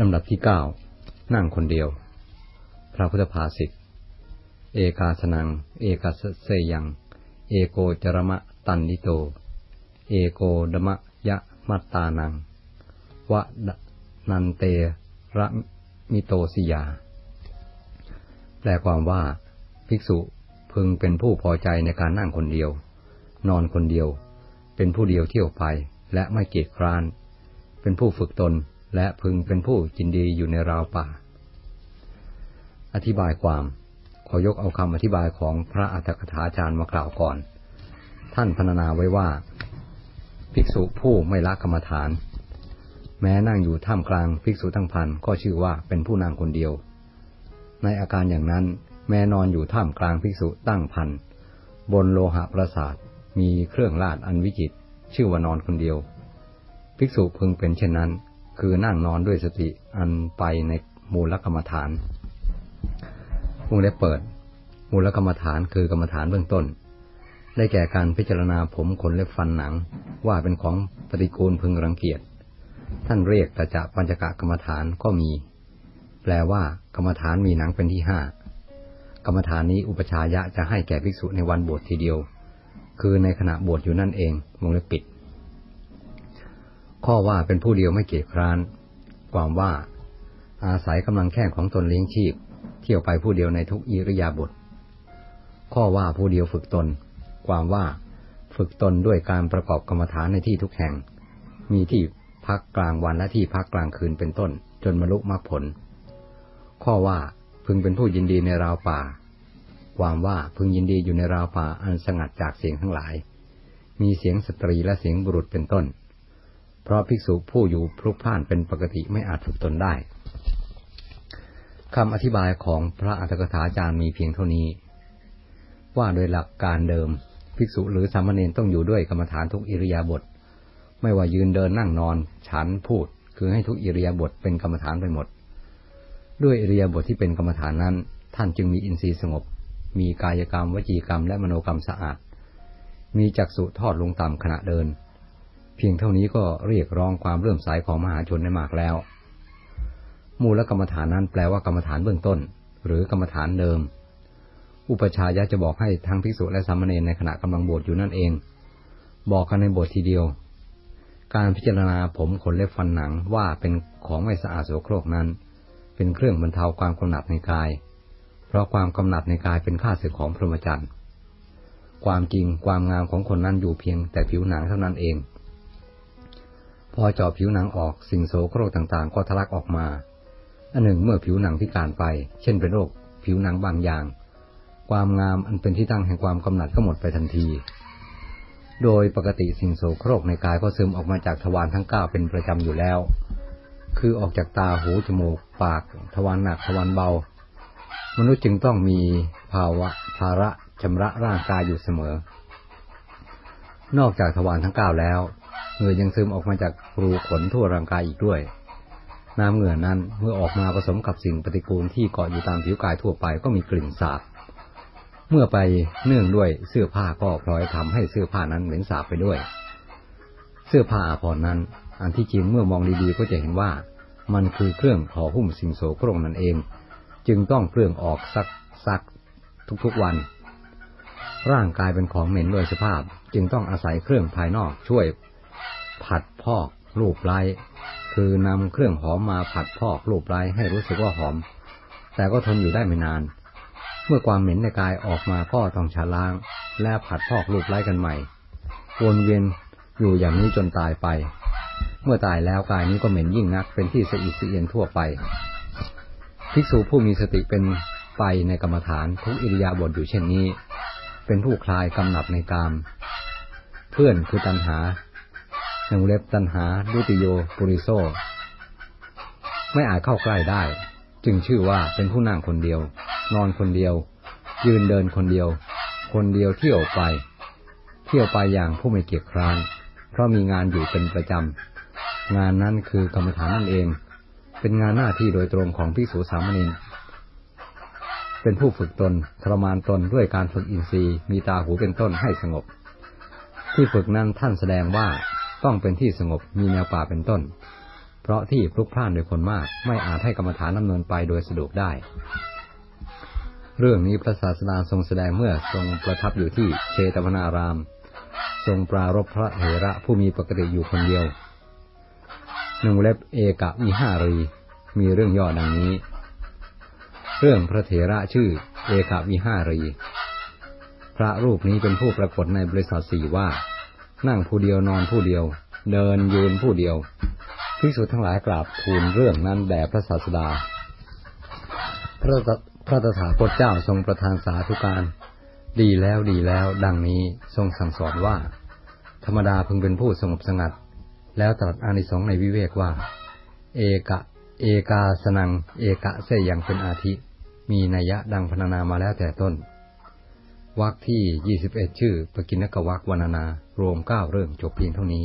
ลำดับที่เก้านั่งคนเดียว พระพุทธภาษิตเอกาสนัง เอกาสเสยัง เอโกจรมะตันนิโต เอโกดมะยะมัตตานัง วะนันเตระมิโตสิยา แปลความว่า ภิกษุพึงเป็นผู้พอใจในการนั่งคนเดียว นอนคนเดียว เป็นผู้เดียวเที่ยวไปและไม่เกียจคร้าน เป็นผู้ฝึกตน และพึงเป็นผู้จินดีอยู่ในราวป่า อธิบายความ ขอยกเอาคำอธิบายของพระอัฏฐกถาจารย์มากล่าวก่อน ท่านพรรณนาไว้ว่า ภิกษุผู้ไม่ละกรรมฐาน แม้นั่งอยู่ท่ามกลางภิกษุทั้งพันก็ชื่อว่าเป็นผู้นั่งคนเดียว ในอาการอย่างนั้น แม้นอนอยู่ท่ามกลางภิกษุตั้งพันบนโลหะประสาทมีเครื่องลาดอันวิจิต ชื่อว่านอนคนเดียว ภิกษุพึงเป็นเช่นนั้น คือนั่งนอนด้วยสติอันไปในมูลกรรมฐานวงเล็บเปิด มูลกรรมฐานคือกรรมฐานเบื้องต้น ได้แก่การพิจารณาผมขนเล็บฟันหนัง ว่าเป็นของปฏิกูลพึงรังเกียจ ท่านเรียกแต่จะปัญจกะกรรมฐานก็มี แปลว่ากรรมฐานมีหนังเป็นที่ห้ากรรมฐานนี้อุปชายะจะให้แก่ภิกษุในวันบวชทีเดียว คือในขณะบวชอยู่นั่นเองวงเล็บปิด ข้อว่าเป็นผู้เดียวไม่เกียจคร้าน ความว่า อาศัยกำลังแข้งของตนเลี้ยงชีพ เที่ยวไปผู้เดียวในทุกอิริยาบถข้อว่าผู้เดียวฝึกตน ความว่าฝึกตนด้วยการประกอบกรรมฐานในที่ทุกแห่ง มีที่พักกลางวันและที่พักกลางคืนเป็นต้น จนบรรลุมรรคผล ข้อว่าพึงเป็นผู้ยินดีในราวป่า ความว่าพึงยินดีอยู่ในราวป่าอันสงัดจากเสียงทั้งหลาย มีเสียงสตรีและเสียงบุรุษเป็นต้น เพราะภิกษุผู้อยู่พลุกพล่านเป็นปกติไม่อาจฝึกตนได้คำอธิบายของพระอัฏฐกถาจารย์มีเพียงเท่านี้ ว่าโดยหลักการเดิม ภิกษุหรือสามเณรต้องอยู่ด้วยกรรมฐานทุกอิริยาบถไม่ว่ายืนเดินนั่งนอนฉันพูด คือให้ทุกอิริยาบถเป็นกรรมฐานไปหมด ด้วยอิริยาบถทที่เป็นกรรมฐานนั้น ท่านจึงมีอินทรีย์สงบ มีกายกรรมวจีกรรมและมโนกรรมสะอาด มีจักษุทอดลงต่ำขณะเดิน เพียงเท่านี้ก็เรียกร้องความเรื่มใสของมหาชนได้มากแล้ว มูลกรรมฐานนั้นแปลว่ากรรมฐานเบื้องต้น หรือกรรมฐานเดิม อุปชายะจะบอกให้ทั้งภิกษุและสามเณรในขณะกำลังบวชอยู่นั่นเอง บอกกันในบททีเดียว การพิจารณาผมขนเล็บฟันหนังว่าเป็นของไม่สะอาดโสโครกนั้น เป็นเครื่องบรรเทาความกำหนัดในกาย เพราะความกำหนัดในกายเป็นข้าศึกของพรหมจรรย์ความจริงความงามของคนนั้นอยู่เพียงแต่ผิวหนังเท่านั้นเอง พอเจาะผิวหนังออกสิ่งโสโครกต่างๆ ก็ทะลักออกมา อันหนึ่งเมื่อผิวหนังพิการไป เช่นเป็นโรคผิวหนังบางอย่าง ความงามอันเป็นที่ตั้งแห่งความกำหนัดก็หมดไปทันที โดยปกติสิ่งโสโครกในกายก็ซึมออกมาจากทวารทั้งเก้าเป็นประจำอยู่แล้ว คือออกจากตาหูจมูก ปาก ทวารหนักทวารเบา มนุษย์จึงต้องมีภาวะภาระชำระร่างกายอยู่เสมอ นอกจากทวารทั้งเก้าแล้ว เหงื่อยังซึมออกมาจากรูขนทั่วร่างกายอีกด้วย น้ำเหงื่อนั้นเมื่อออกมาผสมกับสิ่งปฏิกูลที่เกาะอยู่ตามผิวกายทั่วไปก็มีกลิ่นสาบ เมื่อไปเนื่องด้วยเสื้อผ้าก็พลอยทำให้เสื้อผ้านั้นเหม็นสาบไปด้วย เสื้อผ้าอาภรณ์นั้น อันที่จริงเมื่อมองดีๆก็จะเห็นว่า มันคือเครื่องห่อหุ้มสิ่งโสโครกนั่นเอง จึงต้องเครื่องออกซักซักทุกๆวันร่างกายเป็นของเหม็นโดยสภาพจึงต้องอาศัยเครื่องภายนอกช่วย ผัดพอกรูปไล้คือนำเครื่องหอมมาผัดพอกรูปไล้ให้รู้สึกว่าหอม แต่ก็ทนอยู่ได้ไม่นาน เมื่อความเหม็นในกายออกมาก็ต้องชะล้าง และผัดพอกรูปไล้กันใหม่ วนเวียนอยู่อย่างนี้จนตายไป เมื่อตายแล้วกายนี้ก็เหม็นยิ่งนัก เป็นที่สะอิดสะเอียนทั่วไปภิกษุผู้มีสติเป็นไปในกรรมฐานทุกอิริยาบถอยู่เช่นนี้ เป็นผู้คลายกำหนัดในกาม เพื่อนคือตัณหา หนึ่งเล็บตัณหาดุติโยปุริโซ ไม่อาจเข้าใกล้ได้ จึงชื่อว่าเป็นผู้นั่งคนเดียว นอนคนเดียว ยืนเดินคนเดียว คนเดียวเที่ยวไป เที่ยวไปอย่างผู้ไม่เกียจคร้าน เพราะมีงานอยู่เป็นประจำ งานนั้นคือกรรมฐานนั่นเอง เป็นงานหน้าที่โดยตรงของพิสูสามเณรเป็นผู้ฝึกตนทรมานตนด้วยการฝึกอินทรีย์มีตาหูเป็นต้นให้สงบ ที่ฝึกนั้นท่านแสดงว่า ต้องเป็นที่สงบมีแนวป่าเป็นต้น เพราะที่พลุกพล่านโดยคนมาก ไม่อาจให้กรรมฐานดำเนินไปโดยสะดวกได้ เรื่องนี้พระศาสดาทรงแสดงเมื่อทรงประทับอยู่ที่เชตวนาราม ทรงปรารบพระเถระผู้มีปกติอยู่คนเดียวหนึ่งเล็บเอกะมีห้ารี มีเรื่องย่อดังนี้ เรื่องพระเถระชื่อเอกะวิห้ารี พระรูปนี้เป็นผู้ปรากฏในบริษัทสี่ว่า นั่งผู้เดียวนอนผู้เดียว เดินยืนผู้เดียวภิกษุทั้งหลายกราบทูลเรื่องนั้นแด่พระศาสดา พระตพระตถาคตเจ้าทรงประทานสาธุการ ดีแล้วดีแล้ว ดังนี้ทรงสั่งสอนว่า ธรรมดาพึงเป็นผู้สงบสงัด แล้วตรัสอานิสงส์ในวิเวกว่า เอกะ เอกาสนัง เอกะเสยยังเป็นอาทิ มีนัยยะดังพรรณนามาแล้วแต่ต้น วักที่ 21 ชื่อปกินกวักวรรณนารวม 9 เรื่องจบเพียงเท่านี้